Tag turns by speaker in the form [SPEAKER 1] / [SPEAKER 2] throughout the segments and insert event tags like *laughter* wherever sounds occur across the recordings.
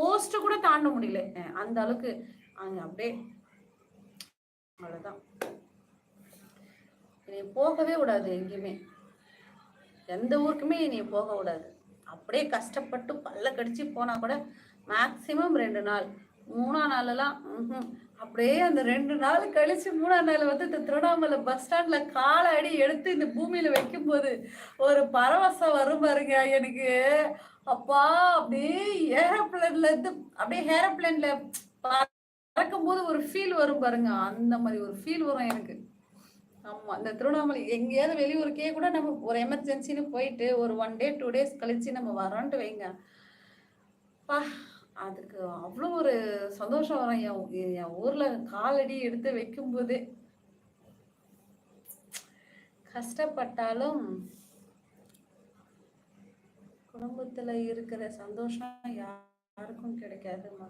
[SPEAKER 1] Post கூட தாண்ட முடியல. அந்த அளவுக்கு அங்க அப்படியே அவ்வளவுதான். நீ போகவே கூடாது எங்கேயுமே. எந்த ஊருக்குமே நீ போக கூடாது. அப்படியே கஷ்டப்பட்டு பல்ல கடிச்சு போனா கூட மேக்சிமம் ரெண்டு நாள். மூணா நாளெல்லாம் ம்ஹும். அப்படியே அந்த ரெண்டு நாள் கழிச்சு மூணாம் நாள் வந்து இந்த திருவண்ணாமலை பஸ் ஸ்டாண்ட்ல காலை அடி எடுத்து இந்த பூமியில வைக்கும்போது ஒரு பரவசம் வரும் பாருங்க எனக்கு. அப்பா அப்படியே ஏரோப்ளேன்ல இருந்து அப்படியே ஏரோப்ளேன்ல பறக்கும் போது ஒரு ஃபீல் வரும் பாருங்க. அந்த மாதிரி ஒரு ஃபீல் வரும் எனக்கு. ஆமா இந்த திருவண்ணாமலை எங்கேயாவது வெளியூருக்கே கூட நம்ம ஒரு எமர்ஜென்சின்னு போயிட்டு ஒரு ஒன் டே டூ டேஸ் கழிச்சு நம்ம வரோன்ட்டு வைங்க. பா அதுக்கு அவ்வளோ ஒரு சந்தோஷம் வரும். என் என் ஊர்ல காலடி எடுத்து வைக்கும்போதே. கஷ்டப்பட்டாலும் குடும்பத்துல இருக்கிற சந்தோஷம் யாருக்கும் கிடைக்காதுமா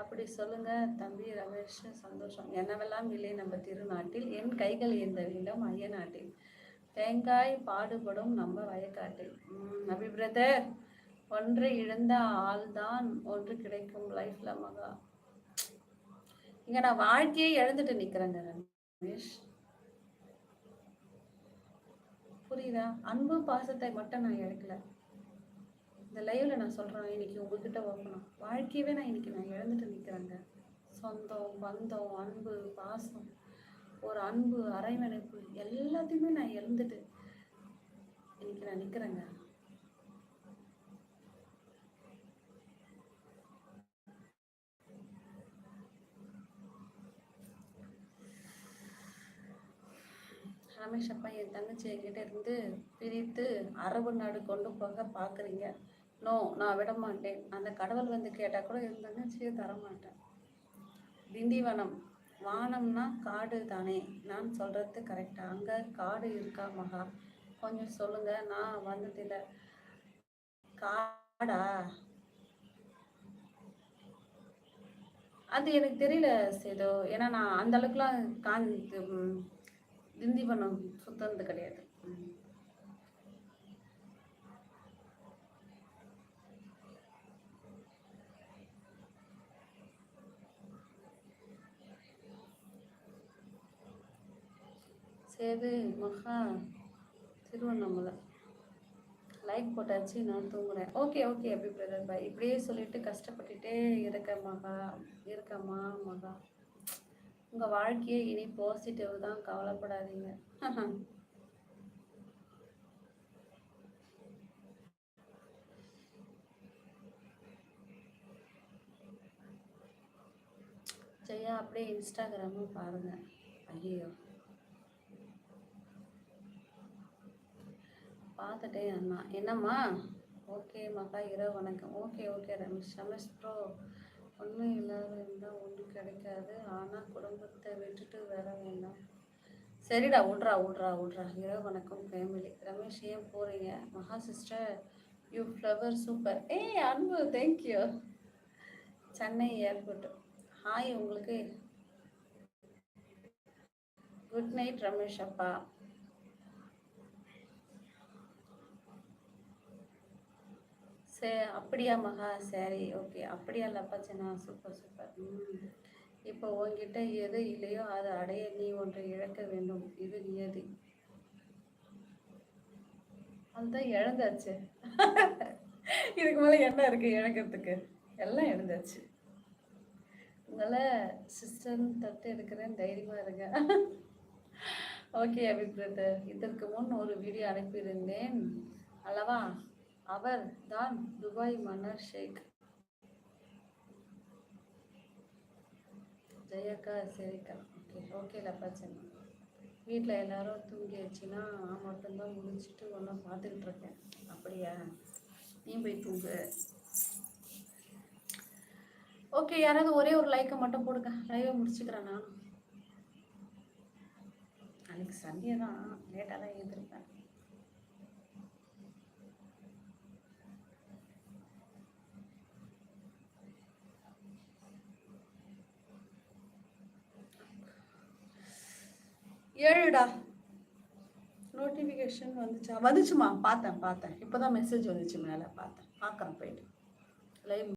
[SPEAKER 1] அப்படி சொல்லுங்க தம்பி ரமேஷ் சந்தோஷம். என்னவெல்லாம் இல்லை நம்ம திருநாட்டில். என் கைகள் இருந்த வேண்டும் ஐய நாட்டில் தேங்காய் பாடுபடும் நம்ம வயக்காட்டில். உம் நபி பிரதர் ஒன்று இழந்த ஆள்தான் ஒன்று கிடைக்கும் லைஃப்ல மகா. இங்க நான் வாழ்க்கையை இழந்துட்டு நிக்கிறேங்க ரமேஷ். புரியுதா? அன்பு பாசத்தை மட்டும் நான் இழக்கல இந்த லைவ்ல நான் சொல்றேன் இன்னைக்கு உங்ககிட்ட வைக்கணும் வாழ்க்கையவே நான் இன்னைக்கு நான் இழந்துட்டு நிற்கிறேங்க சொந்தம் பந்தம் அன்பு பாசம் ஒரு அன்பு அரைவணைப்பு எல்லாத்தையுமே நான் இழந்துட்டு இன்னைக்கு நான் நிற்கிறேங்க ரமேஷ் அப்பா என் தங்கச்சி என்கிட்ட இருந்து பிரித்து அரபு நாடு கொண்டு போக பார்க்குறீங்க. நோ நான் விட மாட்டேன். அந்த கடவுள் வந்து கேட்டால் கூட என் தங்கச்சியை தரமாட்டேன். திண்டிவனம். வானம்னா காடு தானே. நான் சொல்கிறது கரெக்டாக அங்கே காடு இருக்கா மகா? கொஞ்சம் சொல்லுங்கள் நான் வந்ததில்ல காடா? அது எனக்கு தெரியல சேதோ. ஏன்னா நான் அந்த அளவுக்குலாம் காந்தி திண்டிவனம் சுத்தறது கிடையாது. சேது மகா திருவண்ணாமலை. லைக் போட்டாச்சு நான் தூங்குறேன். ஓகே ஓகே அப்படி பிரதர் பாய் இப்படியே சொல்லிட்டு கஷ்டப்பட்டுட்டே இருக்க மகா இருக்கம்மா மகா. உங்க வாழ்க்கையே இனி பாசிட்டிவ் தான் கவலைப்படாதீங்க. ஜெயா அப்படியே இன்ஸ்டாகிராமும் பாருங்க. ஐயோ பார்த்துட்டேன் அண்ணா. என்னம்மா? ஓகே மகா இரவு வணக்கம். Okay okay Ramesh. Ramesh bro ஒன்று ஒன்றும் கிடைக்காது. ஆனால் குடும்பத்தை விட்டுட்டு வர வேண்டாம். சரிடா விட்றா விட்றா விட்றா இரவு வணக்கம் ஃபேமிலி ரமேஷ் ஏன் போகிறீங்க மகா சிஸ்டர் யூ ஃப்ளவர் சூப்பர் ஏய் அன்பு thank you Chennai airport hi உங்களுக்கு. குட் நைட் ரமேஷ் அப்பா. சே அப்படியா மகா? சரி ஓகே அப்படியா லப்பாச்சனா? சூப்பர் சூப்பர் இப்போ உன்கிட்ட எது இல்லையோ அதை அடைய நீ ஒன்றை இழக்க வேண்டும். இது நியதி. அதுதான் இழந்தாச்சு *laughs* இதுக்கு மேலே என்ன இருக்குது இழக்கிறதுக்கு? எல்லாம் இழந்தாச்சு அதனால் சிஸ்டர்னு தட்டு எடுக்கிறேன் தைரியமாக இருங்க. *laughs* ஓகே அபிப்ரதர். இதற்கு முன் ஒரு வீடியோ அனுப்பியிருந்தேன். அல்லவா? அவர் தான் துபாய் மன்னர் ஷேக். ஜெயக்கா சரிக்கா. Okay okay Lappachan. வீட்டில் எல்லாரும் தூங்கியாச்சுன்னா நான் மட்டும்தான் முடிச்சுட்டு ஒன்றா பார்த்துக்கிட்டு இருக்கேன் அப்படியா? நீ போய் தூங்கு. ஓகே யாராவது ஒரே ஒரு லைக்கை மட்டும் போடுங்க. லைவை முடிச்சுக்கிறேன் நான். அன்னைக்கு சண்டே தான் லேட்டாக தான் எழுந்திருப்பேன். ஏழுடா. நோட்டிஃபிகேஷன் வந்துச்சா? வந்துச்சுமா பார்த்தேன் பார்த்தேன். இப்போ தான் மெசேஜ் வந்துச்சு மேலே. பார்த்தேன். பார்க்குறேன் போயிட்டு. லைவ்